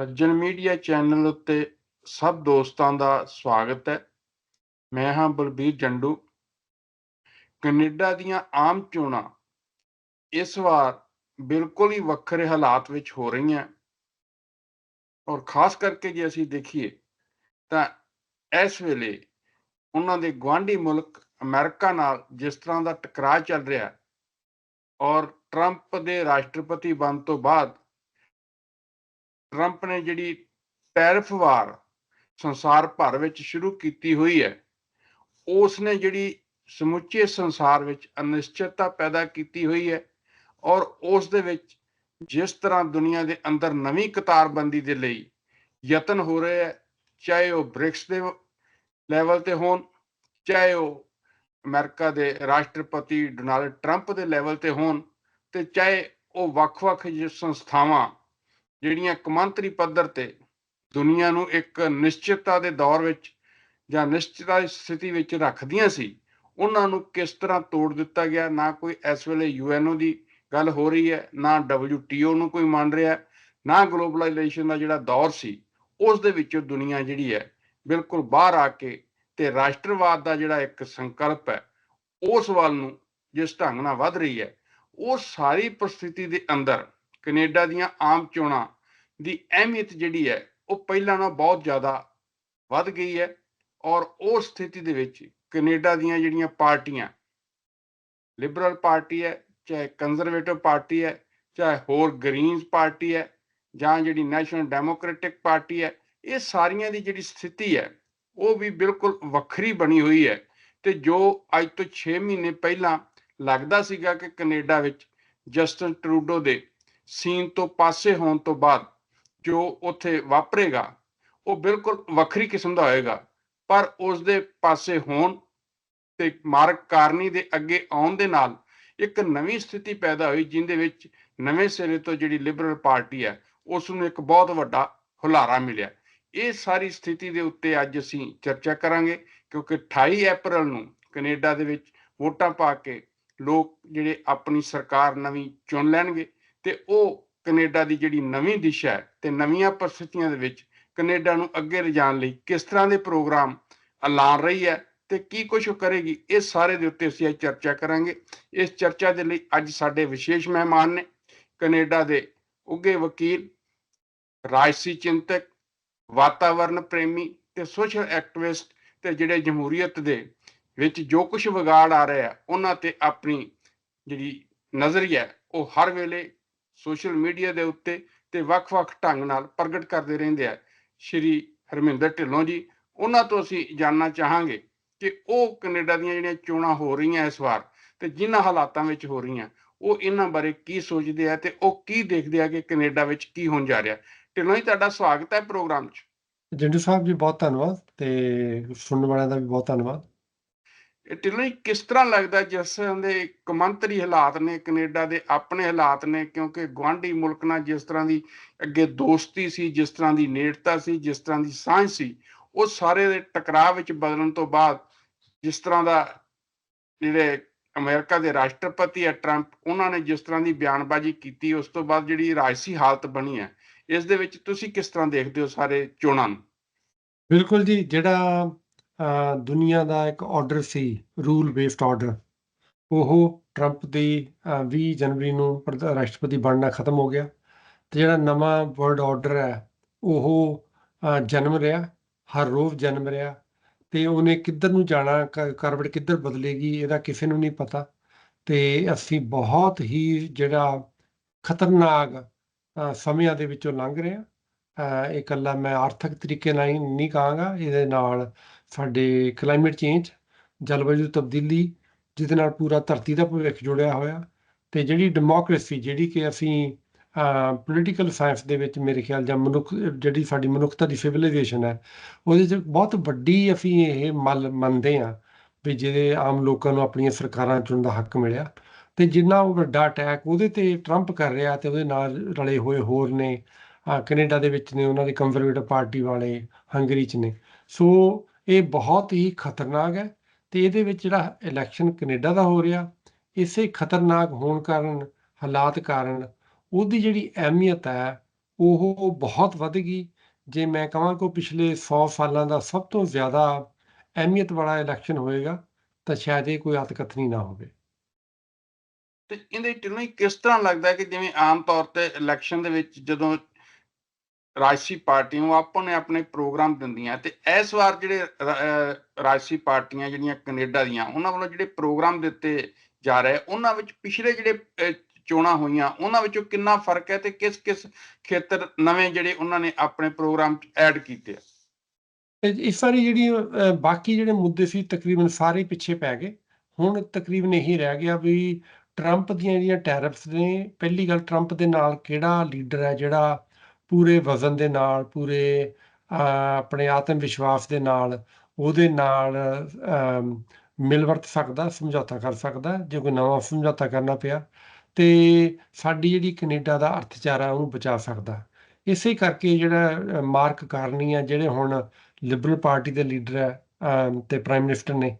ਸੱਜਣ media channel ਉੱਤੇ ਸਭ ਦੋਸਤਾਂ ਦਾ ਸਵਾਗਤ ਹੈ। ਮੈਂ ਹਾਂ ਬਲਬੀਰ ਜੰਡੂ। ਕੈਨੇਡਾ ਦੀਆਂ ਆਮ ਚੋਣਾਂ ਇਸ ਵਾਰ ਬਿਲਕੁਲ ਹੀ ਵੱਖਰੇ ਹਾਲਾਤ ਵਿੱਚ ਹੋ ਰਹੀਆਂ। ਔਰ ਖਾਸ ਕਰਕੇ ਜੇ ਅਸੀਂ ਦੇਖੀਏ ਤਾਂ ਇਸ ਵੇਲੇ ਉਹਨਾਂ ਦੇ ਗਵਾਂਢੀ ਮੁਲਕ ਅਮਰੀਕਾ ਨਾਲ ਜਿਸ ਤਰ੍ਹਾਂ ਦਾ ਟਕਰਾਅ ਚੱਲ ਰਿਹਾ ਔਰ ਟਰੰਪ ਦੇ ਰਾਸ਼ਟਰਪਤੀ ਬਣ ਤੋਂ ਬਾਅਦ ਟਰੰਪ ਨੇ ਜਿਹੜੀ ਟੈਰਿਫ ਵਾਰ ਸੰਸਾਰ ਭਰ ਵਿੱਚ ਸ਼ੁਰੂ ਕੀਤੀ ਹੋਈ ਹੈ ਉਸ ਨੇ ਜਿਹੜੀ ਸਮੁੱਚੇ ਸੰਸਾਰ ਵਿੱਚ ਅਨਿਸ਼ਚਿਤਤਾ ਪੈਦਾ ਕੀਤੀ ਹੋਈ ਹੈ ਔਰ ਉਸ ਦੇ ਵਿੱਚ ਜਿਸ ਤਰ੍ਹਾਂ ਦੁਨੀਆ ਦੇ ਅੰਦਰ ਨਵੀਂ ਕਤਾਰਬੰਦੀ ਦੇ ਲਈ ਯਤਨ ਹੋ ਰਹੇ ਹੈ, ਚਾਹੇ ਉਹ ਬ੍ਰਿਕਸ ਦੇ ਲੈਵਲ ਤੇ ਹੋਣ, ਚਾਹੇ ਉਹ ਅਮਰੀਕਾ ਦੇ ਰਾਸ਼ਟਰਪਤੀ ਡੋਨਾਲਡ ਟਰੰਪ ਦੇ ਲੈਵਲ ਤੇ ਹੋਣ ਤੇ ਚਾਹੇ ਉਹ ਵੱਖ-ਵੱਖ ਸੰਸਥਾਵਾਂ ਜਿਹੜੀਆਂ ਕਮਾਂਤਰੀ ਪੱਧਰ ਤੇ ਦੁਨੀਆ ਨੂੰ ਇੱਕ ਨਿਸ਼ਚਿਤਤਾ ਦੇ ਦੌਰ ਵਿੱਚ ਜਾਂ ਨਿਸ਼ਚਿਤਤਾ ਦੀ ਸਥਿਤੀ ਵਿੱਚ ਰੱਖਦੀਆਂ ਸੀ, ਉਹਨਾਂ ਨੂੰ ਕਿਸ ਤਰ੍ਹਾਂ ਤੋੜ ਦਿੱਤਾ ਗਿਆ? ਨਾ ਕੋਈ ਇਸ ਵੇਲੇ ਯੂਐਨਓ ਦੀ ਗੱਲ ਹੋ ਰਹੀ ਹੈ, ਨਾ ਡਬਲਯੂਟੀਓ ਨੂੰ ਕੋਈ ਮੰਨ ਰਿਹਾ ਨਾ ਗਲੋਬਲਾਈਜੇਸ਼ਨ ਦਾ ਜਿਹੜਾ ਦੌਰ ਸੀ, ਉਸ ਦੇ ਵਿੱਚੋਂ ਦੁਨੀਆ ਜਿਹੜੀ ਹੈ ਬਿਲਕੁਲ ਬਾਹਰ ਆ ਕੇ ਤੇ ਰਾਸ਼ਟਰਵਾਦ ਦਾ ਜਿਹੜਾ ਇੱਕ ਸੰਕਲਪ ਹੈ, ਉਸ ਵੱਲ ਨੂੰ ਜਿਸ ਢੰਗ ਨਾਲ ਵੱਧ ਰਹੀ ਹੈ, ਉਹ ਸਾਰੀ ਪਰਿਸਥਿਤੀ ਦੇ ਅੰਦਰ ਕੈਨੇਡਾ ਦੀਆਂ ਆਮ ਚੋਣਾਂ ਦੀ ਅਹਿਮੀਅਤ ਜਿਹੜੀ ਹੈ, ਉਹ ਪਹਿਲਾਂ ਨਾਲੋਂ ਬਹੁਤ ਜ਼ਿਆਦਾ ਵੱਧ ਗਈ ਹੈ ਔਰ ਉਸ ਸਥਿਤੀ ਦੇ ਵਿੱਚ ਕੈਨੇਡਾ ਦੀਆਂ ਜਿਹੜੀਆਂ ਪਾਰਟੀਆਂ ਲਿਬਰਲ ਪਾਰਟੀ ਹੈ, ਚਾਹੇ ਕੰਜ਼ਰਵੇਟਿਵ ਪਾਰਟੀ ਹੈ, ਚਾਹੇ ਹੋਰ ਗ੍ਰੀਨਸ ਪਾਰਟੀ ਹੈ ਜਾਂ ਜਿਹੜੀ ਨੈਸ਼ਨਲ ਡੈਮੋਕ੍ਰੈਟਿਕ ਪਾਰਟੀ ਹੈ, ਇਹ ਸਾਰੀਆਂ ਦੀ ਜਿਹੜੀ ਸਥਿਤੀ ਹੈ, ਉਹ ਵੀ ਬਿਲਕੁਲ ਵੱਖਰੀ ਬਣੀ ਹੋਈ ਹੈ ਤੇ ਜੋ ਅੱਜ ਤੋਂ 6 ਮਹੀਨੇ ਪਹਿਲਾਂ ਲੱਗਦਾ ਸੀਗਾ ਕਿ ਕੈਨੇਡਾ ਵਿੱਚ ਜਸਟਨ ਟਰੂਡੋ ਦੇ ਸੀਨ ਤੋਂ ਪਾਸੇ ਹੋਣ ਤੋਂ ਬਾਅਦ ਜੋ ਉੱਥੇ ਵਾਪਰੇਗਾ, ਉਹ ਬਿਲਕੁਲ ਵੱਖਰੀ ਕਿਸਮ ਦਾ ਹੋਏਗਾ, ਪਰ ਉਸ ਦੇ ਪਾਸੇ ਹੋਣ ਤੇ ਮਾਰਗ ਕਾਰਨੀ ਦੇ ਅੱਗੇ ਆਉਣ ਦੇ ਨਾਲ ਇੱਕ ਨਵੀਂ ਸਥਿਤੀ ਪੈਦਾ ਹੋਈ ਜਿੰਦੇ ਵਿੱਚ ਨਵੇਂ ਸਿਰੇ ਤੋਂ ਜਿਹੜੀ ਲਿਬਰਲ ਪਾਰਟੀ ਹੈ ਉਸ ਨੂੰ ਇੱਕ ਬਹੁਤ ਵੱਡਾ ਹੁਲਾਰਾ ਮਿਲਿਆ। ਇਹ ਸਾਰੀ ਸਥਿਤੀ ਦੇ ਉੱਤੇ ਅੱਜ ਅਸੀਂ ਚਰਚਾ ਕਰਾਂਗੇ, ਕਿਉਂਕਿ 28 ਅਪ੍ਰੈਲ ਨੂੰ ਕੈਨੇਡਾ ਦੇ ਵਿੱਚ ਵੋਟਾਂ ਪਾ ਕੇ ਲੋਕ ਜਿਹੜੇ ਆਪਣੀ ਸਰਕਾਰ ਨਵੀਂ ਚੁਣ ਲੈਣਗੇ ਤੇ ਉਹ ਕੈਨੇਡਾ ਦੀ ਜਿਹੜੀ ਨਵੀਂ ਦਿਸ਼ਾ ਹੈ ਤੇ ਨਵੀਆਂ ਪਰਿਸਥਿਤੀਆਂ ਦੇ ਵਿੱਚ ਕੈਨੇਡਾ ਨੂੰ ਅੱਗੇ ਲਿਜਾਣ ਲਈ ਕਿਸ ਤਰ੍ਹਾਂ ਦੇ ਪ੍ਰੋਗਰਾਮ ਐਲਾਨ ਰਹੀ ਹੈ ਤੇ ਕੀ ਕੁਝ ਕਰੇਗੀ, ਇਹ ਸਾਰੇ ਦੇ ਉੱਤੇ ਅਸੀਂ ਅੱਜ ਚਰਚਾ ਕਰਾਂਗੇ। ਇਸ ਚਰਚਾ ਦੇ ਲਈ ਅੱਜ ਸਾਡੇ ਵਿਸ਼ੇਸ਼ ਮਹਿਮਾਨ ਨੇ ਕੈਨੇਡਾ ਦੇ ਉੱਗੇ ਵਕੀਲ, ਰਾਜਸੀ ਚਿੰਤਕ ਵਾਤਾਵਰਣ ਪ੍ਰੇਮੀ ਤੇ ਸੋਸ਼ਲ ਐਕਟਿਵਿਸਟ ਤੇ ਜਿਹੜੇ ਜਮਹੂਰੀਅਤ ਦੇ ਵਿੱਚ ਜੋ ਕੁਝ ਵਿਗਾੜ ਆ ਰਿਹਾ, ਉਹਨਾਂ ਤੇ ਆਪਣੀ ਜਿਹੜੀ ਨਜ਼ਰੀਆ ਉਹ ਹਰ ਵੇਲੇ ਸੋਸ਼ਲ ਮੀਡੀਆ ਦੇ ਉੱਤੇ ਤੇ ਵੱਖ-ਵੱਖ ਢੰਗ ਨਾਲ ਪ੍ਰਗਟ ਕਰਦੇ ਰਹਿੰਦੇ ਆ। ਸ਼੍ਰੀ ਹਰਮਿੰਦਰ ਢਿੱਲੋਂ ਜੀ, ਉਹਨਾਂ ਤੋਂ ਅਸੀਂ ਜਾਣਨਾ ਚਾਹਾਂਗੇ ਕਿ ਉਹ ਕੈਨੇਡਾ ਦੀਆਂ ਜਿਹੜੀਆਂ ਚੋਣਾਂ ਹੋ ਰਹੀਆਂ ਇਸ ਵਾਰ ਤੇ ਜਿਨ੍ਹਾਂ ਹਾਲਾਤਾਂ ਵਿੱਚ ਹੋ ਰਹੀਆਂ, ਉਹ ਇਹਨਾਂ ਬਾਰੇ ਕੀ ਸੋਚਦੇ ਆ ਤੇ ਉਹ ਕੀ ਦੇਖਦੇ ਆ ਕਿ ਕੈਨੇਡਾ ਵਿੱਚ ਕੀ ਹੋਣ ਜਾ ਰਿਹਾ। ਢਿੱਲੋਂ ਜੀ, ਤੁਹਾਡਾ ਸਵਾਗਤ ਹੈ ਪ੍ਰੋਗਰਾਮ 'ਚ। ਜੰਡੂ ਸਾਹਿਬ ਜੀ, ਬਹੁਤ ਧੰਨਵਾਦ ਤੇ ਸੁਣਨ ਵਾਲਿਆਂ ਦਾ ਵੀ ਬਹੁਤ ਧੰਨਵਾਦ। ਇਹ ਕਿਸ ਤਰ੍ਹਾਂ ਲੱਗਦਾ ਜਿਸ ਤਰ੍ਹਾਂ ਦੇ ਕਮੰਤਰੀ ਹਾਲਾਤ ਨੇ, ਕੈਨੇਡਾ ਦੇ ਆਪਣੇ ਹਾਲਾਤ ਨੇ? ਕਿਉਂਕਿ ਗਵਾਂਢੀ ਮੁਲਕ ਨਾਲ ਜਿਸ ਤਰ੍ਹਾਂ ਦੀ ਅੱਗੇ ਦੋਸਤੀ ਸੀ, ਜਿਸ ਤਰ੍ਹਾਂ ਦੀ ਨੇੜਤਾ ਸੀ, ਜਿਸ ਤਰ੍ਹਾਂ ਦੀ ਸਾਂਝ ਸੀ, ਉਹ ਸਾਰੇ ਦੇ ਟਕਰਾਅ ਵਿੱਚ ਬਦਲਣ ਤੋਂ ਬਾਅਦ ਜਿਸ ਤਰ੍ਹਾਂ ਦਾ ਜਿਹੜੇ ਅਮਰੀਕਾ ਦੇ ਰਾਸ਼ਟਰਪਤੀ ਹੈ ਟਰੰਪ, ਉਹਨਾਂ ਨੇ ਜਿਸ ਤਰ੍ਹਾਂ ਦੀ ਬਿਆਨਬਾਜ਼ੀ ਕੀਤੀ, ਉਸ ਤੋਂ ਬਾਅਦ ਜਿਹੜੀ ਰਾਜਸੀ ਹਾਲਤ ਬਣੀ ਹੈ, ਇਸ ਦੇ ਵਿੱਚ ਤੁਸੀਂ ਕਿਸ ਤਰ੍ਹਾਂ ਦੇਖਦੇ ਹੋ ਸਾਰੇ ਚੋਣਾਂ ਨੂੰ? ਬਿਲਕੁਲ ਜੀ, ਜਿਹੜਾ ਦੁਨੀਆ ਦਾ ਇੱਕ ਆਰਡਰ ਸੀ ਰੂਲ ਬੇਸਡ ਆਰਡਰ ਉਹ ਟਰੰਪ ਦੀ 20 ਜਨਵਰੀ ਨੂੰ ਰਾਸ਼ਟਰਪਤੀ ਬਣਨਾ ਖਤਮ ਹੋ ਗਿਆ। ਤੇ ਜਿਹੜਾ ਨਵਾਂ ਵਰਲਡ ਆਰਡਰ ਹੈ, ਉਹ ਜਨਮ ਰਿਹਾ, ਹਰ ਰੋਜ਼ ਜਨਮ ਰਿਹਾ। ਤੇ ਉਹਨੇ ਕਿੱਧਰ ਨੂੰ ਜਾਣਾ ਕਰਵਟ ਕਿੱਧਰ ਬਦਲੇਗੀ, ਇਹਦਾ ਕਿਸੇ ਨੂੰ ਨਹੀਂ ਪਤਾ। ਤੇ ਅਸੀਂ ਬਹੁਤ ਹੀ ਜਿਹੜਾ ਖਤਰਨਾਕ ਸਮਿਆਂ ਦੇ ਵਿੱਚੋਂ ਲੰਘ ਰਹੇ ਹਾਂ। ਇਹ ਇਕੱਲਾ ਮੈਂ ਆਰਥਿਕ ਤਰੀਕੇ ਨਾਲ ਹੀ ਨਹੀਂ ਕਹਾਂਗਾ, ਇਹਦੇ ਨਾਲ ਸਾਡੇ ਕਲਾਈਮੇਟ ਚੇਂਜ ਜਲਵਾਯੂ ਤਬਦੀਲੀ ਜਿਹਦੇ ਨਾਲ ਪੂਰਾ ਧਰਤੀ ਦਾ ਭਵਿੱਖ ਜੁੜਿਆ ਹੋਇਆ ਤੇ ਜਿਹੜੀ ਡੈਮੋਕ੍ਰੇਸੀ ਜਿਹੜੀ ਕਿ ਅਸੀਂ ਪੋਲੀਟੀਕਲ ਸਾਇੰਸ ਦੇ ਵਿੱਚ ਮੇਰੇ ਖਿਆਲ ਜਾਂ ਮਨੁੱਖ ਜਿਹੜੀ ਸਾਡੀ ਮਨੁੱਖਤਾ ਦੀ ਸਿਵਲਾਈਜੇਸ਼ਨ ਹੈ ਉਹਦੇ 'ਚ ਬਹੁਤ ਵੱਡੀ ਅਸੀਂ ਇਹ ਮਲ ਮੰਨਦੇ ਹਾਂ ਵੀ ਜਿਹਦੇ ਆਮ ਲੋਕਾਂ ਨੂੰ ਆਪਣੀਆਂ ਸਰਕਾਰਾਂ ਚੁਣਨ ਦਾ ਹੱਕ ਮਿਲਿਆ ਤੇ ਜਿੰਨਾ ਉਹ ਵੱਡਾ ਅਟੈਕ ਉਹਦੇ ਤੇ ਟਰੰਪ ਕਰ ਰਿਹਾ ਤੇ ਉਹਦੇ ਨਾਲ ਰਲੇ ਹੋਏ ਹੋਰ ਨੇ ਅ, ਕੈਨੇਡਾ ਦੇ ਵਿੱਚ ਨੇ ਉਹਨਾਂ ਦੀ ਕੰਜ਼ਰਵੇਟਿਵ ਪਾਰਟੀ ਵਾਲੇ ਹੰਗਰੀ 'ਚ ਨੇ ਸੋ ਇਹ ਬਹੁਤ ਹੀ ਖਤਰਨਾਕ ਹੈ ਤੇ ਇਹਦੇ ਵਿੱਚ ਜਿਹੜਾ ਇਲੈਕਸ਼ਨ ਕੈਨੇਡਾ ਦਾ ਹੋ ਰਿਹਾ, ਇਸੇ ਖਤਰਨਾਕ ਹੋਣ ਕਾਰਨ, ਹਾਲਾਤ ਕਾਰਨ ਉਹਦੀ ਜਿਹੜੀ ਅਹਿਮੀਅਤ ਹੈ, ਉਹ ਬਹੁਤ ਵੱਧ ਗਈ। ਜੇ ਮੈਂ ਕਹਾਂ ਕਿ ਪਿਛਲੇ 100 ਸਾਲਾਂ ਦਾ ਸਭ ਤੋਂ ਜ਼ਿਆਦਾ ਅਹਿਮੀਅਤ ਵਾਲਾ ਇਲੈਕਸ਼ਨ ਹੋਏਗਾ, ਤਾਂ ਸ਼ਾਇਦ ਇਹ ਕੋਈ ਅਤਕਥਨੀ ਨਾ ਹੋਵੇ। ਤੇ ਇਹਦੇ ਢਿੱਲੋਂ ਹੀ ਕਿਸ ਤਰ੍ਹਾਂ ਲੱਗਦਾ ਕਿ ਜਿਵੇਂ ਆਮ ਤੌਰ ਤੇ ਇਲੈਕਸ਼ਨ ਦੇ ਵਿੱਚ ਜਦੋਂ ਰਾਜਸੀ ਪਾਰਟੀਆਂ ਉਹ ਆਪਣੇ ਆਪਣੇ ਪ੍ਰੋਗਰਾਮ ਦਿੰਦੀਆਂ ਤੇ ਇਸ ਵਾਰ ਜਿਹੜੇ ਰਾਜਸੀ ਪਾਰਟੀਆਂ ਜਿਹੜੀਆਂ ਕੈਨੇਡਾ ਦੀਆਂ, ਉਹਨਾਂ ਵੱਲੋਂ ਜਿਹੜੇ ਪ੍ਰੋਗਰਾਮ ਦਿੱਤੇ ਜਾ ਰਹੇ, ਉਹਨਾਂ ਵਿੱਚ ਪਿਛਲੇ ਜਿਹੜੇ ਚੋਣਾਂ ਹੋਈਆਂ, ਉਹਨਾਂ ਵਿੱਚੋਂ ਕਿੰਨਾ ਫ਼ਰਕ ਹੈ ਤੇ ਕਿਸ ਕਿਸ ਖੇਤਰ ਨਵੇਂ ਜਿਹੜੇ ਉਹਨਾਂ ਨੇ ਆਪਣੇ ਪ੍ਰੋਗਰਾਮ ਐਡ ਕੀਤੇ ਆ? ਤੇ ਇਸ ਵਾਰੀ ਜਿਹੜੀ ਬਾਕੀ ਜਿਹੜੇ ਮੁੱਦੇ ਸੀ ਤਕਰੀਬਨ ਸਾਰੇ ਪਿੱਛੇ ਪੈ ਗਏ। ਹੁਣ ਤਕਰੀਬਨ ਇਹੀ ਰਹਿ ਗਿਆ ਵੀ ਟਰੰਪ ਦੀਆਂ ਜਿਹੜੀਆਂ ਟੈਰਿਫਸ ਨੇ, ਪਹਿਲੀ ਗੱਲ ਟਰੰਪ ਦੇ ਨਾਲ ਕਿਹੜਾ ਲੀਡਰ ਹੈ ਜਿਹੜਾ ਪੂਰੇ ਵਜ਼ਨ ਦੇ ਨਾਲ ਪੂਰੇ ਆਪਣੇ ਆਤਮ ਵਿਸ਼ਵਾਸ ਦੇ ਨਾਲ ਉਹਦੇ ਨਾਲ ਮਿਲ ਵਰਤ ਸਕਦਾ ਸਮਝੌਤਾ ਕਰ ਸਕਦਾ ਜੇ ਕੋਈ ਨਵਾਂ ਸਮਝੌਤਾ ਕਰਨਾ ਪਿਆ ਤੇ ਸਾਡੀ ਜਿਹੜੀ ਕੈਨੇਡਾ ਦਾ ਅਰਥਚਾਰਾ ਉਹਨੂੰ ਬਚਾ ਸਕਦਾ। ਇਸੇ ਕਰਕੇ ਜਿਹੜਾ ਮਾਰਕ ਕਾਰਨੀ ਆ ਜਿਹੜੇ ਹੁਣ ਲਿਬਰਲ ਪਾਰਟੀ ਦੇ ਲੀਡਰ ਹੈ ਅਮ, ਤੇ ਪ੍ਰਾਈਮ ਮਿਨਿਸਟਰ ਨੇ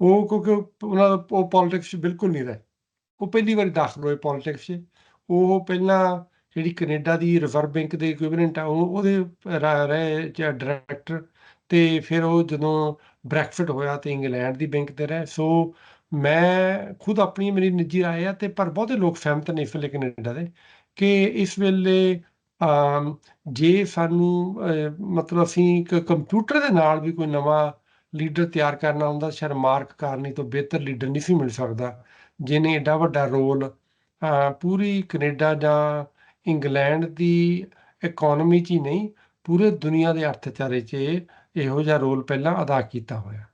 ਉਹ ਕਿਉਂਕਿ ਉਹਨਾਂ ਦਾ ਉਹ ਪੋਲਿਟਿਕਸ 'ਚ ਬਿਲਕੁਲ ਨਹੀਂ ਰਹੇ। ਉਹ ਪਹਿਲੀ ਵਾਰੀ ਦਾਖਲ ਹੋਏ ਪੋਲਿਟਿਕਸ 'ਚ। ਉਹ ਪਹਿਲਾਂ ਜਿਹੜੀ ਕੈਨੇਡਾ ਦੀ ਰਿਜ਼ਰਵ ਬੈਂਕ ਦੇ ਇਕੁਇਵਲੈਂਟ ਆ, ਉਹ, ਉਹਦੇ ਰ- ਰਹੇ ਡਾਇਰੈਕਟਰ ਤੇ ਫਿਰ ਉਹ ਜਦੋਂ ਬ੍ਰੈਕਫਿਟ ਹੋਇਆ ਤੇ ਇੰਗਲੈਂਡ ਦੀ ਬੈਂਕ ਤੇ ਰਹੇ ਸੋ ਮੈਂ ਖੁਦ ਆਪਣੀ ਮੇਰੀ ਨਿੱਜੀ ਰਾਏ ਆ ਤੇ ਪਰ ਬਹੁਤੇ ਲੋਕ ਸਹਿਮਤ ਨੇ ਇਸ ਵੇਲੇ ਕੈਨੇਡਾ ਦੇ ਕਿ ਇਸ ਵੇਲੇ ਜੇ ਸਾਨੂੰ ਮਤਲਬ ਅਸੀਂ ਇੱਕ ਕੰਪਿਊਟਰ ਦੇ ਨਾਲ ਵੀ ਕੋਈ ਨਵਾਂ ਲੀਡਰ ਤਿਆਰ ਕਰਨਾ ਹੁੰਦਾ, ਸ਼ਾਇਦ ਮਾਰਕ ਕਾਰਨੀ ਤੋਂ ਬਿਹਤਰ ਲੀਡਰ ਨਹੀਂ ਸੀ ਮਿਲ ਸਕਦਾ, ਜਿਹਨੇ ਏਡਾ ਵੱਡਾ ਰੋਲ ਪੂਰੀ ਕੈਨੇਡਾ ਜਾਂ ਇੰਗਲੈਂਡ ਦੀ ਇਕਨੋਮੀ 'ਚ ਹੀ ਨਹੀਂ ਪੂਰੇ ਦੁਨੀਆ ਦੇ ਅਰਥਚਾਰੇ 'ਚ ਇਹੋ ਜਿਹਾ ਰੋਲ ਪਹਿਲਾਂ ਅਦਾ ਕੀਤਾ ਹੋਇਆ।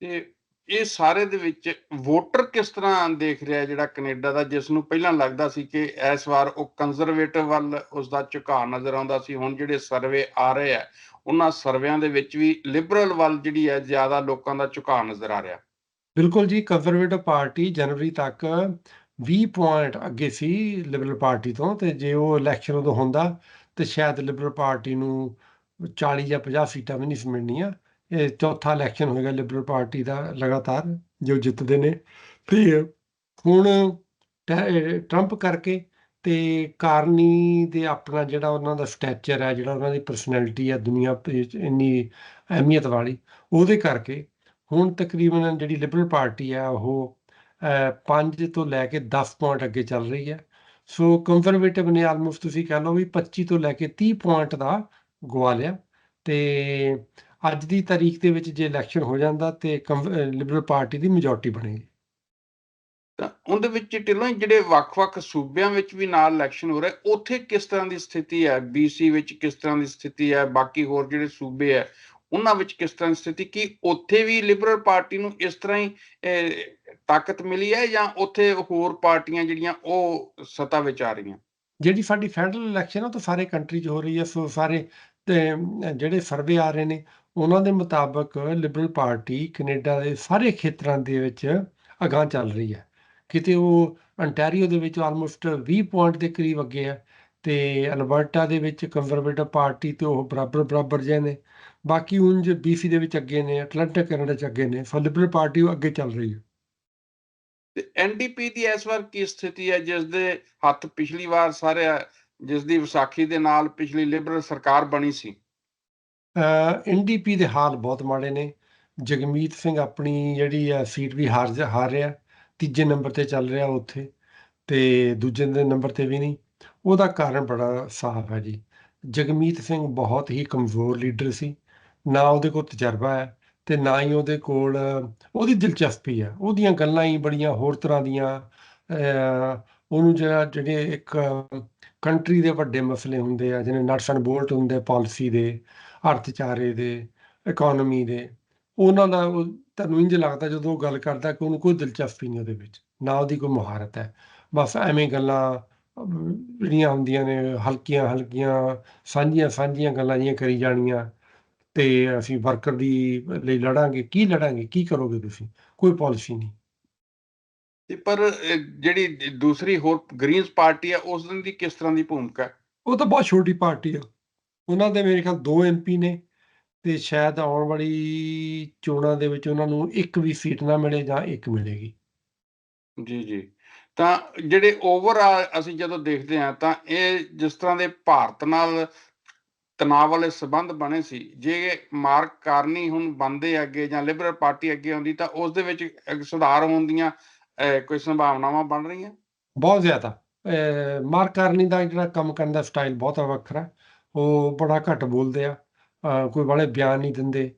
ਤੇ ਇਹ ਸਾਰੇ ਦੇ ਵਿੱਚ ਵੋਟਰ ਕਿਸ ਤਰ੍ਹਾਂ ਦੇਖ ਰਿਹਾ ਜਿਹੜਾ ਕੈਨੇਡਾ ਦਾ ਜਿਸ ਨੂੰ ਪਹਿਲਾਂ ਲੱਗਦਾ ਸੀ ਕਿ ਇਸ ਵਾਰ ਉਹ ਕੰਜ਼ਰਵੇਟਿਵ ਵੱਲ ਉਸ ਦਾ ਝੁਕਾਅ ਨਜ਼ਰ ਆਉਂਦਾ ਸੀ ਹੁਣ ਜਿਹੜੇ ਸਰਵੇ ਆ ਰਹੇ ਆ ਉਹਨਾਂ ਸਰਵੇਆਂ ਦੇ ਵਿੱਚ ਵੀ ਲਿਬਰਲ ਵੱਲ ਜਿਹੜੀ ਹੈ ਜ਼ਿਆਦਾ ਲੋਕਾਂ ਦਾ ਝੁਕਾਅ ਨਜ਼ਰ ਆ ਰਿਹਾ। ਬਿਲਕੁਲ ਜੀ ਕੰਜ਼ਰਵੇਟਿਵ ਪਾਰਟੀ ਜਨਵਰੀ ਤੱਕ 20 ਪੁਆਇੰਟ ਅੱਗੇ ਸੀ ਲਿਬਰਲ ਪਾਰਟੀ ਤੋਂ ਤੇ ਜੇ ਉਹ ਇਲੈਕਸ਼ਨ ਉਦੋਂ ਹੁੰਦਾ ਤੇ ਸ਼ਾਇਦ ਲਿਬਰਲ ਪਾਰਟੀ ਨੂੰ 40 ਜਾਂ 50 ਸੀਟਾਂ ਵੀ ਨਹੀਂ ਸੀ ਮਿਲਣੀਆਂ। ਇਹ ਚੌਥਾ ਇਲੈਕਸ਼ਨ ਹੋਏਗਾ ਲਿਬਰਲ ਪਾਰਟੀ ਦਾ ਲਗਾਤਾਰ, ਜੋ ਜਿੱਤਦੇ ਨੇ। ਤੇ ਹੁਣ ਟੈ- ਟਰੰਪ ਕਰਕੇ ਤੇ ਕਾਰਨੀ ਦੇ ਆਪਣਾ ਜਿਹੜਾ ਉਹਨਾਂ ਦਾ ਸਟੈਚਰ ਹੈ, ਜਿਹੜਾ ਉਹਨਾਂ ਦੀ ਪਰਸਨੈਲਿਟੀ ਹੈ, ਦੁਨੀਆ ਵਿੱਚ ਇੰਨੀ ਅਹਿਮੀਅਤ ਵਾਲੀ, ਉਹਦੇ ਕਰਕੇ ਹੁਣ ਤਕਰੀਬਨ ਜਿਹੜੀ ਲਿਬਰਲ ਪਾਰਟੀ ਹੈ, ਉਹ 5 ਤੋਂ ਲੈ ਕੇ 10 ਪੁਆਇੰਟ ਅੱਗੇ ਚੱਲ ਰਹੀ ਹੈ। ਸੋ ਕੰਜ਼ਰਵੇਟਿਵ ਨੇ ਆਲਮੋਸਟ ਤੁਸੀਂ ਕਹਿ ਲਓ ਵੀ 25 ਤੋਂ ਲੈ ਕੇ 30 ਪੁਆਇੰਟ ਦਾ ਗਵਾ ਲਿਆ। ਤੇ ਅੱਜ ਦੀ ਤਾਰੀਖ ਦੇ ਵਿੱਚ ਜੇ ਇਲੈਕਸ਼ਨ ਹੋ ਜਾਂਦਾ ਤੇ ਲਿਬਰਲ ਪਾਰਟੀ ਦੀ ਮੈਜੋਰਟੀ ਬਣੇਗੀ। ਤਾਂ ਉਹਦੇ ਵਿੱਚ ਢਿੱਲੋਂ ਜਿਹੜੇ ਵੱਖ-ਵੱਖ ਸੂਬਿਆਂ ਵਿੱਚ ਵੀ ਨਾਲ ਇਲੈਕਸ਼ਨ ਹੋ ਰਿਹਾ, ਉੱਥੇ ਕਿਸ ਤਰ੍ਹਾਂ ਦੀ ਸਥਿਤੀ ਹੈ? ਬੀਸੀ ਵਿੱਚ ਕਿਸ ਤਰ੍ਹਾਂ ਦੀ ਸਥਿਤੀ ਹੈ? ਬਾਕੀ ਹੋਰ ਜਿਹੜੇ ਸੂਬੇ ਹੈ, ਉਹਨਾਂ ਵਿੱਚ ਕਿਸ ਤਰ੍ਹਾਂ ਦੀ ਸਥਿਤੀ? ਕੀ ਉੱਥੇ ਵੀ ਲਿਬਰਲ ਪਾਰਟੀ ਨੂੰ ਇਸ ਤਰ੍ਹਾਂ ਹੀ ਤਾਕਤ ਮਿਲੀ ਹੈ ਜਾਂ ਉੱਥੇ ਹੋਰ ਪਾਰਟੀਆਂ ਜਿਹੜੀਆਂ ਉਹ ਸੱਤਾ ਵਿੱਚ ਆ ਰਹੀਆਂ? ਜਿਹੜੀ ਸਾਡੀ ਫੈਡਰਲ ਇਲੈਕਸ਼ਨ ਆ ਉਹ ਤਾਂ ਸਾਰੇ ਕੰਟਰੀ 'ਚ ਹੋ ਰਹੀ ਹੈ, ਸੋ ਸਾਰੇ ਜਿਹੜੇ ਸਰਵੇ ਆ ਰਹੇ ਨੇ, ਉਹਨਾਂ ਦੇ ਮੁਤਾਬਕ ਲਿਬਰਲ ਪਾਰਟੀ ਕੈਨੇਡਾ ਦੇ ਸਾਰੇ ਖੇਤਰਾਂ ਦੇ ਵਿੱਚ ਅਗਾਂਹ ਚੱਲ ਰਹੀ ਹੈ। ਕਿਤੇ ਉਹ ਅੰਟਾਰੀਓ ਦੇ ਵਿੱਚ ਆਲਮੋਸਟ 20 ਪੁਆਇੰਟ ਦੇ ਕਰੀਬ ਅੱਗੇ ਹੈ, ਤੇ ਅਲਬਰਟਾ ਦੇ ਵਿੱਚ ਕੰਜ਼ਰਵੇਟਿਵ ਪਾਰਟੀ ਤੇ ਉਹ ਬਰਾਬਰ ਬਰਾਬਰ ਜਿਹੇ ਨੇ। ਬਾਕੀ ਉਂਝ ਬੀਸੀ ਦੇ ਵਿੱਚ ਅੱਗੇ ਨੇ ਅਟਲਾਂਟਾ ਕੈਨੇਡਾ 'ਚ ਅੱਗੇ ਨੇ, ਸੋ ਲਿਬਰਲ ਪਾਰਟੀ ਉਹ ਅੱਗੇ ਚੱਲ ਰਹੀ ਹੈ। ਤੇ ਐਨਡੀਪੀ ਦੀ ਇਸ ਵਾਰ ਕੀ ਸਥਿਤੀ ਹੈ? ਜਿਸ ਦੇ ਹੱਥ ਪਿਛਲੀ ਵਾਰ ਸਾਰੇ ਜਿਸ ਦੀ ਵਿਸਾਖੀ ਦੇ ਨਾਲ ਪਿਛਲੀ ਲਿਬਰਲ ਸਰਕਾਰ ਬਣੀ ਸੀ। ਐਨਡੀਪੀ ਦੇ ਹਾਲ ਬਹੁਤ ਮਾੜੇ ਨੇ। ਜਗਮੀਤ ਸਿੰਘ ਆਪਣੀ ਜਿਹੜੀ ਆ ਸੀਟ ਵੀ ਹਾਰ ਹਾਰ ਰਿਹਾ। ਤੀਜੇ ਨੰਬਰ ਤੇ ਚੱਲ ਰਿਹਾ ਉੱਥੇ ਤੇ ਦੂਜੇ ਦੇ ਨੰਬਰ ਤੇ ਵੀ ਨਹੀਂ। ਉਹਦਾ ਕਾਰਨ ਬੜਾ ਸਾਫ਼ ਹੈ ਜੀ। ਜਗਮੀਤ ਸਿੰਘ ਬਹੁਤ ਹੀ ਕਮਜ਼ੋਰ ਲੀਡਰ ਸੀ। ਨਾ ਉਹਦੇ ਕੋਲ ਤਜਰਬਾ ਹੈ ਤੇ ਨਾ ਹੀ ਉਹਦੇ ਕੋਲ, ਉਹਦੀ ਦਿਲਚਸਪੀ ਹੈ। ਉਹਦੀਆਂ ਗੱਲਾਂ ਹੀ ਬੜੀਆਂ ਹੋਰ ਤਰ੍ਹਾਂ ਦੀਆਂ ਉਹਨੂੰ ਜਿਹੜਾ, ਜਿਹੜੇ ਇੱਕ ਕੰਟਰੀ ਦੇ ਵੱਡੇ ਮਸਲੇ ਹੁੰਦੇ ਆ ਜਿਵੇਂ ਨਟਸ ਐਂਡ ਬੋਲਟ ਹੁੰਦੇ ਪਾਲਿਸੀ ਦੇ, ਅਰਥਚਾਰੇ ਦੇ ਇਕਨੋਮੀ ਦੇ, ਉਹਨਾਂ ਦਾ ਉਹ ਤੁਹਾਨੂੰ ਇੰਜ ਲੱਗਦਾ ਜਦੋਂ ਉਹ ਗੱਲ ਕਰਦਾ ਕਿ ਉਹਨੂੰ ਕੋਈ ਦਿਲਚਸਪੀ ਨਹੀਂ ਉਹਦੇ ਵਿੱਚ, ਨਾ ਉਹਦੀ ਕੋਈ ਮੁਹਾਰਤ ਹੈ। ਬਸ ਐਵੇਂ ਗੱਲਾਂ ਜਿਹੜੀਆਂ ਹੁੰਦੀਆਂ ਨੇ ਹਲਕੀਆਂ ਹਲਕੀਆਂ ਸਾਂਝੀਆਂ ਸਾਂਝੀਆਂ ਗੱਲਾਂ ਜੀਆਂ ਕਰੀ ਜਾਣੀਆਂ। ਤੇ ਅਸੀਂ ਵਰਕਰ ਦੀ ਲਈ ਲੜਾਂਗੇ ਕੀ ਲੜਾਂਗੇ ਕੀ ਕਰੋਗੇ ਤੁਸੀਂ? ਕੋਈ ਪਾਲਿਸੀ ਨਹੀਂ। ਤੇ ਪਰ ਜਿਹੜੀ ਦੂਸਰੀ ਹੋਰ ਗ੍ਰੀਨਸ ਪਾਰਟੀ ਹੈ ਉਸ ਦੀ ਕਿਸ ਤਰ੍ਹਾਂ ਦੀ ਭੂਮਿਕਾ ਉਹ ਤਾਂ ਬਹੁਤ ਛੋਟੀ ਪਾਰਟੀ ਆ। ਉਹਨਾਂ ਦੇ ਮੇਰੇ ਖਿਆਲ ਦੋ ਐਮਪੀ ਨੇ ਤੇ ਸ਼ਾਇਦ ਆਉਣ ਵਾਲੀ ਚੋਣਾਂ ਦੇ ਵਿੱਚ ਉਹਨਾਂ ਨੂੰ ਇੱਕ ਵੀ ਸੀਟ ਨਾ ਮਿਲੇ ਜਾਂ ਇੱਕ ਮਿਲੇਗੀ। ਜੀ ਜੀ। ਤਾਂ ਜਿਹੜੇ ਓਵਰਆਲ ਅਸੀਂ ਜਦੋਂ ਦੇਖਦੇ ਹਾਂ ਤਾਂ ਇਹ ਜਿਸ ਤਰ੍ਹਾਂ ਦੇ ਭਾਰਤ ਨਾਲ ਤਣਾਅ ਵਾਲੇ ਸਬੰਧ ਬਣੇ ਸੀ। ਜੇ ਮਾਰਕ ਕਾਰਨੀ ਹੁਣ ਬੰਦੇ ਅੱਗੇ ਜਾਂ ਲਿਬਰਲ ਪਾਰਟੀ ਅੱਗੇ ਆਉਂਦੀ ਤਾਂ ਉਸ ਦੇ ਵਿੱਚ ਸੁਧਾਰ ਹੋਣ ਦੀਆਂ ਕੋਈ ਸੰਭਾਵਨਾਵਾਂ ਬਣ ਰਹੀਆਂ? ਬਹੁਤ ਜ਼ਿਆਦਾ। ਮਾਰਕ ਕਾਰਨੀ ਦਾ ਜਿਹੜਾ ਕੰਮ ਕਰਨ ਦਾ ਸਟਾਈਲ ਬਹੁਤ ਵੱਖਰਾ ਉਹ ਬੜਾ ਘੱਟ ਬੋਲਦੇ ਆ। ਕੋਈ ਵਾਲੇ ਬਿਆਨ ਨਹੀਂ ਦਿੰਦੇ।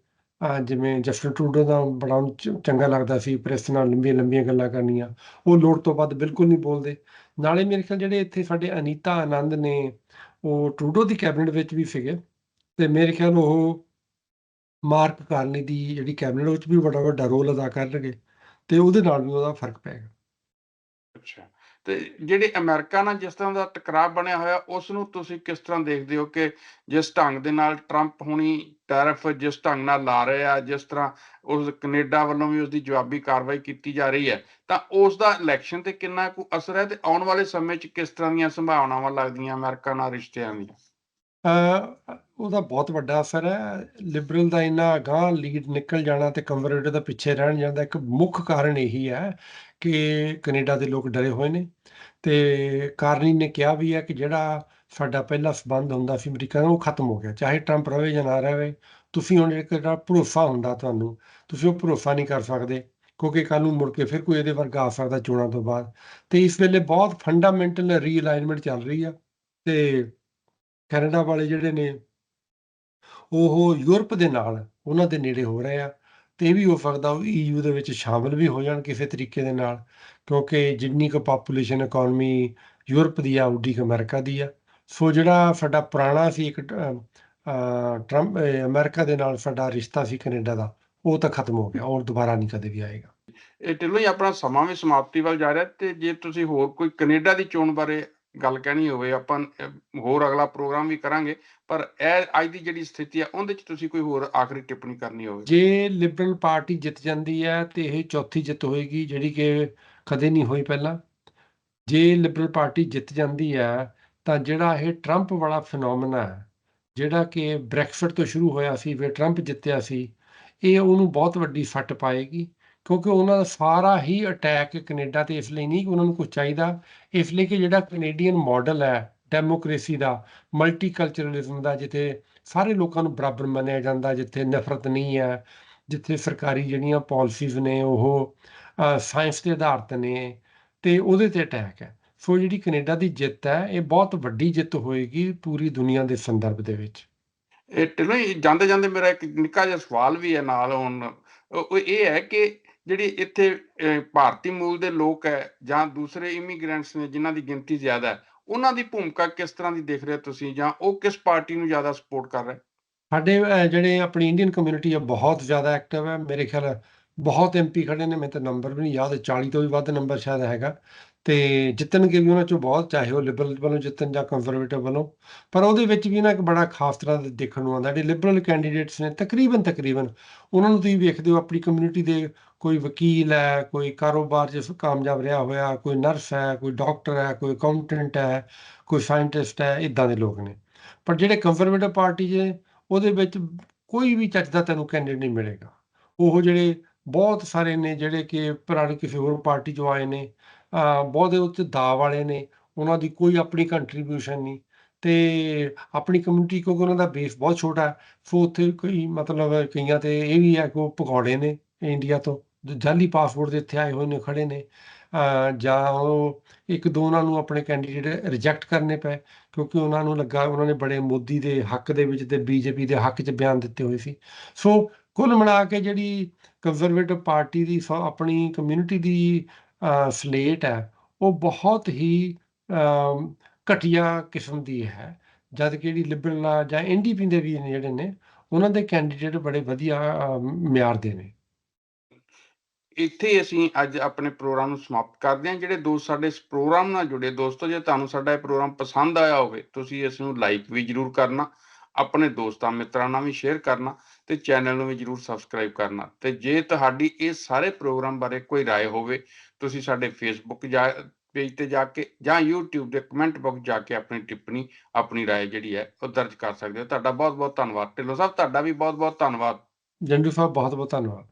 ਜਿਵੇਂ ਜਸਟਿਨ ਟਰੂਡੋ ਦਾ ਬੜਾ ਚੰਗਾ ਲੱਗਦਾ ਸੀ ਪ੍ਰੈਸ ਨਾਲ ਲੰਬੀਆਂ ਲੰਬੀਆਂ ਗੱਲਾਂ ਕਰਨੀਆਂ। ਉਹ ਲੋੜ ਤੋਂ ਵੱਧ ਬਿਲਕੁਲ ਨਹੀਂ ਬੋਲਦੇ। ਨਾਲੇ ਮੇਰੇ ਖਿਆਲ ਜਿਹੜੇ ਇੱਥੇ ਸਾਡੇ ਅਨੀਤਾ ਆਨੰਦ ਨੇ ਉਹ ਟਰੂਡੋ ਦੀ ਕੈਬਨਿਟ ਵਿੱਚ ਵੀ ਸੀਗੇ ਤੇ ਮੇਰੇ ਖਿਆਲ ਉਹ ਮਾਰਕ ਕਾਰਨੀ ਦੀ ਜਿਹੜੀ ਕੈਬਨਿਟ ਵਿੱਚ ਵੀ ਬੜਾ ਵੱਡਾ ਰੋਲ ਅਦਾ ਕਰਨਗੇ ਤੇ ਉਹਦੇ ਨਾਲ ਵੀ ਉਹਦਾ ਫ਼ਰਕ ਪਏਗਾ ਅੱਛਾ। ਤੇ ਜਿਹੜੇ ਅਮਰੀਕਾ ਨਾਲ ਜਿਸ ਤਰ੍ਹਾਂ ਦਾ ਟਕਰਾਅ ਬਣਿਆ ਹੋਇਆ ਉਸ ਨੂੰ ਤੁਸੀਂ ਕਿਸ ਤਰ੍ਹਾਂ ਦੇਖਦੇ ਹੋ ਕਿ ਜਿਸ ਢੰਗ ਦੇ ਨਾਲ ਟਰੰਪ ਹੁਣੀ ਟੈਰਿਫ ਜਿਸ ਢੰਗ ਨਾਲ ਲਾ ਰਹੇ ਆ, ਜਿਸ ਤਰ੍ਹਾਂ ਉਸ ਕੈਨੇਡਾ ਵੱਲੋਂ ਵੀ ਉਸ ਦੀ ਜਵਾਬੀ ਕਾਰਵਾਈ ਕੀਤੀ ਜਾ ਰਹੀ ਹੈ, ਤਾਂ ਉਸ ਦਾ ਇਲੈਕਸ਼ਨ ਤੇ ਕਿੰਨਾ ਕੁ ਅਸਰ ਹੈ ਤੇ ਆਉਣ ਵਾਲੇ ਸਮੇਂ 'ਚ ਕਿਸ ਤਰ੍ਹਾਂ ਦੀਆਂ ਸੰਭਾਵਨਾਵਾਂ ਲੱਗਦੀਆਂ ਅਮਰੀਕਾ ਨਾਲ ਰਿਸ਼ਤਿਆਂ ਦੀਆਂ? ਉਹਦਾ ਬਹੁਤ ਵੱਡਾ ਅਸਰ ਹੈ। ਲਿਬਰਲ ਦਾ ਇੰਨਾ ਅਗਾਂਹ ਲੀਡ ਨਿਕਲ ਜਾਣਾ ਤੇ ਕੰਜ਼ਰਵੇਟਿਵ ਦਾ ਪਿੱਛੇ ਰਹਿਣ ਜਾਣ ਦਾ ਇੱਕ ਮੁੱਖ ਕਾਰਨ ਇਹੀ ਹੈ ਕਿ ਕੈਨੇਡਾ ਦੇ ਲੋਕ ਡਰੇ ਹੋਏ ਨੇ ਤੇ ਕਾਰਨੀ ਨੇ ਕਿਹਾ ਵੀ ਹੈ ਕਿ ਜਿਹੜਾ ਸਾਡਾ ਪਹਿਲਾ ਸਬੰਧ ਹੁੰਦਾ ਸੀ ਅਮਰੀਕਾ ਨਾਲ ਉਹ ਖਤਮ ਹੋ ਗਿਆ। ਚਾਹੇ ਟਰੰਪ ਰਹੇ ਜਾਂ ਨਾ ਰਹੇ, ਤੁਸੀਂ ਹੁਣ ਇੱਕ ਜਿਹੜਾ ਭਰੋਸਾ ਹੁੰਦਾ ਤੁਹਾਨੂੰ, ਤੁਸੀਂ ਉਹ ਭਰੋਸਾ ਨਹੀਂ ਕਰ ਸਕਦੇ ਕਿਉਂਕਿ ਕੱਲ ਨੂੰ ਮੁੜ ਕੇ ਫਿਰ ਕੋਈ ਇਹਦੇ ਵਰਗਾ ਆ ਸਕਦਾ ਚੋਣਾਂ ਤੋਂ ਬਾਅਦ। ਤੇ ਇਸ ਵੇਲੇ ਬਹੁਤ ਫੰਡਾਮੈਂਟਲ ਰੀਅਲਾਈਨਮੈਂਟ ਚੱਲ ਰਹੀ ਆ ਤੇ ਕੈਨੇਡਾ ਵਾਲੇ ਜਿਹੜੇ ਨੇ ਉਹ ਯੂਰਪ ਦੇ ਨਾਲ ਉਹਨਾਂ ਦੇ ਨੇੜੇ ਹੋ ਰਹੇ ਆ ਤੇ ਇਹ ਵੀ ਹੋ ਸਕਦਾ ਉਹ ਈਯੂ ਦੇ ਵਿੱਚ ਸ਼ਾਮਲ ਵੀ ਹੋ ਜਾਣ ਕਿਸੇ ਤਰੀਕੇ ਦੇ ਨਾਲ ਕਿਉਂਕਿ ਜਿੰਨੀ ਕੁ ਪਾਪੂਲੇਸ਼ਨ ਇਕਨੋਮੀ ਯੂਰਪ ਦੀ ਆ ਉਡੀ ਕੁ ਅਮਰੀਕਾ ਦੀ ਆ। ਸੋ ਜਿਹੜਾ ਸਾਡਾ ਪੁਰਾਣਾ ਸੀ ਇੱਕ ਅਹ, ਟਰੰਪ ਅਹ, ਅਮਰੀਕਾ ਦੇ ਨਾਲ ਸਾਡਾ ਰਿਸ਼ਤਾ ਸੀ ਕੈਨੇਡਾ ਦਾ ਉਹ ਤਾਂ ਖਤਮ ਹੋ ਗਿਆ ਔਰ ਦੁਬਾਰਾ ਨਹੀਂ ਕਦੇ ਵੀ ਆਏਗਾ। ਇਹ ਢਿੱਲੋਂ ਹੀ ਆਪਣਾ ਸਮਾਂ ਵੀ ਸਮਾਪਤੀ ਵੱਲ ਜਾ ਰਿਹਾ ਤੇ ਜੇ ਤੁਸੀਂ ਹੋਰ ਕੋਈ ਕੈਨੇਡਾ ਦੀ ਚੋਣ ਬਾਰੇ ਗੱਲ ਕਹਿਣੀ ਹੋਵੇ, ਆਪਾਂ ਹੋਰ ਅਗਲਾ ਪ੍ਰੋਗਰਾਮ ਵੀ ਕਰਾਂਗੇ, ਪਰ ਇਹ ਅੱਜ ਦੀ ਜਿਹੜੀ ਸਥਿਤੀ ਆ, ਉਹਦੇ 'ਚ ਤੁਸੀਂ ਕੋਈ ਹੋਰ ਆਖਰੀ ਟਿੱਪਣੀ ਕਰਨੀ ਹੋਵੇ? ਜੇ ਲਿਬਰਲ ਪਾਰਟੀ ਜਿੱਤ ਜਾਂਦੀ ਹੈ, ਤੇ ਇਹ ਚੌਥੀ ਜਿੱਤ ਹੋਏਗੀ, ਜਿਹੜੀ ਕਿ ਕਦੇ ਨਹੀਂ ਹੋਈ ਪਹਿਲਾਂ। ਜੇ ਲਿਬਰਲ ਪਾਰਟੀ ਜਿੱਤ ਜਾਂਦੀ ਹੈ, ਤਾਂ ਜਿਹੜਾ ਇਹ ਟਰੰਪ ਵਾਲਾ ਫਿਨੋਮਨਾ ਹੈ, ਜਿਹੜਾ ਕਿ ਬ੍ਰੈਕਸਿਟ ਤੋਂ ਸ਼ੁਰੂ ਹੋਇਆ ਸੀ, ਫਿਰ ਟਰੰਪ ਜਿੱਤਿਆ ਸੀ, ਇਹ ਉਹਨੂੰ ਬਹੁਤ ਵੱਡੀ ਫੱਟ ਪਾਏਗੀ। ਕਿਉਂਕਿ ਉਹਨਾਂ ਦਾ ਸਾਰਾ ਹੀ ਅਟੈਕ ਕੈਨੇਡਾ ਤੇ ਇਸ ਲਈ ਨਹੀਂ ਕਿ ਉਹਨਾਂ ਨੂੰ ਕੁਝ ਚਾਹੀਦਾ। ਇਸ ਲਈ ਕਿ ਜਿਹੜਾ ਕੈਨੇਡੀਅਨ ਮਾਡਲ ਹੈ ਡੈਮੋਕ੍ਰੇਸੀ ਦਾ ਮਲਟੀਕਲਚਰਲਿਜ਼ਮ ਦਾ, ਜਿੱਥੇ ਸਾਰੇ ਲੋਕਾਂ ਨੂੰ ਬਰਾਬਰ ਮੰਨਿਆ ਜਾਂਦਾ, ਜਿੱਥੇ ਨਫ਼ਰਤ ਨਹੀਂ ਹੈ, ਜਿੱਥੇ ਸਰਕਾਰੀ ਜਿਹੜੀਆਂ ਪਾਲਿਸੀਜ਼ ਨੇ ਉਹ ਸਾਇੰਸ ਦੇ ਆਧਾਰਿਤ ਨੇ, ਤੇ ਉਹਦੇ ਤੇ ਅਟੈਕ ਹੈ। ਸੋ ਜਿਹੜੀ ਕੈਨੇਡਾ ਦੀ ਜਿੱਤ ਹੈ, ਇਹ ਬਹੁਤ ਵੱਡੀ ਜਿੱਤ ਹੋਏਗੀ ਪੂਰੀ ਦੁਨੀਆ ਦੇ ਸੰਦਰਭ ਦੇ ਵਿੱਚ। ਇਹ ਢਿੱਲੋਂ ਹੀ ਜਾਂਦੇ ਜਾਂਦੇ ਮੇਰਾ ਇੱਕ ਨਿੱਕਾ ਜਿਹਾ ਸਵਾਲ ਵੀ ਹੈ ਨਾਲ ਹੁਣ। ਉਹ ਇਹ ਹੈ ਕਿ ਜਿਹੜੀ ਇੱਥੇ ਭਾਰਤੀ ਮੂਲ ਦੇ ਲੋਕ ਹੈ ਜਾਂ ਦੂਸਰੇ ਇਮੀਗ੍ਰੈਂਟਸ ਨੇ ਜਿਨ੍ਹਾਂ ਦੀ ਗਿਣਤੀ ਜ਼ਿਆਦਾ ਹੈ, ਉਹਨਾਂ ਦੀ ਭੂਮਿਕਾ ਕਿਸ ਤਰ੍ਹਾਂ ਦੀ ਦੇਖ ਰਹੇ ਹੋ ਤੁਸੀਂ ਜਾਂ ਉਹ ਕਿਸ ਪਾਰਟੀ ਨੂੰ ਜ਼ਿਆਦਾ ਸਪੋਰਟ ਕਰ ਰਹੇ ਸਾਡੇ ਜਿਹੜੇ ਆਪਣੀ ਇੰਡੀਅਨ ਕਮਿਊਨਿਟੀ ਹੈ ਬਹੁਤ ਜ਼ਿਆਦਾ ਐਕਟਿਵ ਹੈ, ਮੇਰੇ ਖਿਆਲ ਬਹੁਤ ਐਮਪੀ ਖੜੇ ਨੇ ਮੈਨੂੰ ਤਾਂ ਨੰਬਰ ਵੀ ਨਹੀਂ ਯਾਦ 40 ਤੋਂ ਵੀ ਵੱਧ ਨੰਬਰ ਸ਼ਾਇਦ ਹੈਗਾ। ਤੇ ਜਿੱਤਣਗੇ ਵੀ ਉਹਨਾਂ ਚੋਂ ਬਹੁਤ, ਚਾਹੇ ਉਹ ਲਿਬਰਲ ਵੱਲੋਂ ਜਿੱਤਣ ਜਾਂ ਕੰਜ਼ਰਵੇਟਿਵ ਵੱਲੋਂ, ਪਰ ਉਹਦੇ ਵਿੱਚ ਵੀ ਨਾ ਇੱਕ ਬੜਾ ਖਾਸ ਤਰ੍ਹਾਂ ਦਾ ਦੇਖਣ ਨੂੰ ਆਉਂਦਾ, ਜਿਹੜੇ ਲਿਬਰਲ ਕੈਂਡੀਡੇਟਸ ਨੇ ਤਕਰੀਬਨ ਤਕਰੀਬਨ ਉਹਨਾਂ ਨੂੰ ਤੁਸੀਂ ਵੇਖਦੇ ਹੋ ਆਪਣੀ ਕਮਿਊਨਿਟੀ ਦੇ ਕੋਈ ਵਕੀਲ ਹੈ, ਕੋਈ ਕਾਰੋਬਾਰ 'ਚ ਕਾਮਯਾਬ ਰਿਹਾ ਹੋਇਆ, ਕੋਈ ਨਰਸ ਹੈ, ਕੋਈ ਡਾਕਟਰ ਹੈ, ਕੋਈ ਅਕਾਊਂਟੈਂਟ ਹੈ, ਕੋਈ ਸਾਇੰਟਿਸਟ ਹੈ, ਇਦਾਂ ਦੇ ਲੋਕ ਨੇ। ਪਰ ਜਿਹੜੇ ਕੰਜ਼ਰਵੇਟਿਵ ਪਾਰਟੀ 'ਚ ਉਹਦੇ ਵਿੱਚ ਕੋਈ ਵੀ ਚੱਜ ਦਾ ਤੈਨੂੰ ਕੈਂਡੀਡੇਟ ਨਹੀਂ ਮਿਲੇਗਾ। ਉਹ ਜਿਹੜੇ ਬਹੁਤ ਸਾਰੇ ਨੇ, ਜਿਹੜੇ ਕਿ ਪੁਰਾਣੀ ਕਿਸੇ ਹੋਰ ਪਾਰਟੀ 'ਚੋਂ ਆਏ ਨੇ ਬਹੁਤੇ ਉੱਤੇ ਦਾ ਵਾਲੇ ਨੇ, ਉਹਨਾਂ ਦੀ ਕੋਈ ਆਪਣੀ ਕੰਟਰੀਬਿਊਸ਼ਨ ਨਹੀਂ ਤੇ ਆਪਣੀ ਕਮਿਊਨਿਟੀ ਕਿਉਂਕਿ ਉਹਨਾਂ ਦਾ ਬੇਸ ਬਹੁਤ ਛੋਟਾ ਹੈ ਸੋ ਉੱਥੇ ਕੋਈ ਮਤਲਬ ਕਈਆਂ ਤੇ ਇਹ ਵੀ ਹੈ ਕਿ ਉਹ ਪਕੌੜੇ ਨੇ ਇੰਡੀਆ ਤੋਂ ਜਾਲੀ ਪਾਸਪੋਰਟ ਦੇ ਇੱਥੇ ਆਏ ਹੋਏ ਨੇ, ਖੜੇ ਨੇ ਜਾਂ ਉਹ ਇੱਕ ਦੋ ਉਹਨਾਂ ਨੂੰ ਆਪਣੇ ਕੈਂਡੀਡੇਟ ਰਿਜੈਕਟ ਕਰਨੇ ਪਏ, ਕਿਉਂਕਿ ਉਹਨਾਂ ਨੂੰ ਲੱਗਾ ਉਹਨਾਂ ਨੇ ਬੜੇ ਮੋਦੀ ਦੇ ਹੱਕ ਦੇ ਵਿੱਚ ਤੇ ਬੀਜੇਪੀ ਦੇ ਹੱਕ 'ਚ ਬਿਆਨ ਦਿੱਤੇ ਹੋਏ ਸੀ। ਸੋ ਕੁੱਲ ਮਿਲਾ ਕੇ ਜਿਹੜੀ ਕੰਜ਼ਰਵੇਟਿਵ ਪਾਰਟੀ ਦੀ ਸ- ਆਪਣੀ ਕਮਿਊਨਿਟੀ ਦੀ ਸਲੇਟ ਹੈ ਉਹ ਬਹੁਤ ਹੀ ਘਟੀਆ ਕਿਸਮ ਦੀ ਹੈ। ਜਦ ਕਿ ਜਿਹੜੀ ਲਿਬਰਲ ਆ ਜਾਂ ਐਨਡੀਪੀ ਦੇ ਵੀ ਨੇ ਜਿਹੜੇ ਨੇ ਉਹਨਾਂ ਦੇ ਕੈਂਡੀਡੇਟ ਬੜੇ ਵਧੀਆ ਅਮ, ਮਿਆਰ ਦੇ ਨੇ। ਇੱਥੇ ਅਸੀਂ ਅੱਜ ਆਪਣੇ ਪ੍ਰੋਗਰਾਮ ਨੂੰ ਸਮਾਪਤ ਕਰਦੇ ਹਾਂ। ਜਿਹੜੇ ਦੋਸਤ ਸਾਡੇ ਇਸ ਪ੍ਰੋਗਰਾਮ ਨਾਲ ਜੁੜੇ ਦੋਸਤੋ ਜੇ ਤੁਹਾਨੂੰ ਸਾਡਾ ਇਹ ਪ੍ਰੋਗਰਾਮ ਪਸੰਦ ਆਇਆ ਹੋਵੇ ਤੁਸੀਂ ਇਸ ਨੂੰ ਲਾਈਕ ਵੀ ਜਰੂਰ ਕਰਨਾ। ਆਪਣੇ ਦੋਸਤਾਂ ਮਿੱਤਰਾਂ ਨਾਲ ਵੀ ਸ਼ੇਅਰ ਕਰਨਾ ਤੇ ਚੈਨਲ ਨੂੰ ਵੀ ਜਰੂਰ ਸਬਸਕ੍ਰਾਈਬ ਕਰਨਾ ਤੇ ਜੇ ਤੁਹਾਡੀ ਇਹ ਸਾਰੇ ਪ੍ਰੋਗਰਾਮ ਬਾਰੇ ਕੋਈ رائے ਹੋਵੇ ਤੁਸੀਂ ਸਾਡੇ ਫੇਸਬੁੱਕ ਜਾ ਪੇਜ ਤੇ ਜਾ ਕੇ ਜਾਂ YouTube ਦੇ ਕਮੈਂਟ ਬਾਕਸ ਜਾ ਕੇ ਆਪਣੀ ਟਿੱਪਣੀ ਆਪਣੀ رائے ਜਿਹੜੀ ਹੈ ਉਹ ਦਰਜ ਕਰ ਸਕਦੇ ਹੋ ਤੁਹਾਡਾ ਬਹੁਤ ਬਹੁਤ ਧੰਨਵਾਦ ਢਿੱਲੋਂ ਸਾਹਿਬ ਤੁਹਾਡਾ ਵੀ ਬਹੁਤ ਬਹੁਤ ਧੰਨਵਾਦ ਜੰਡੂ ਸਾਹਿਬ ਬਹੁਤ ਬਹੁਤ ਧੰਨਵਾਦ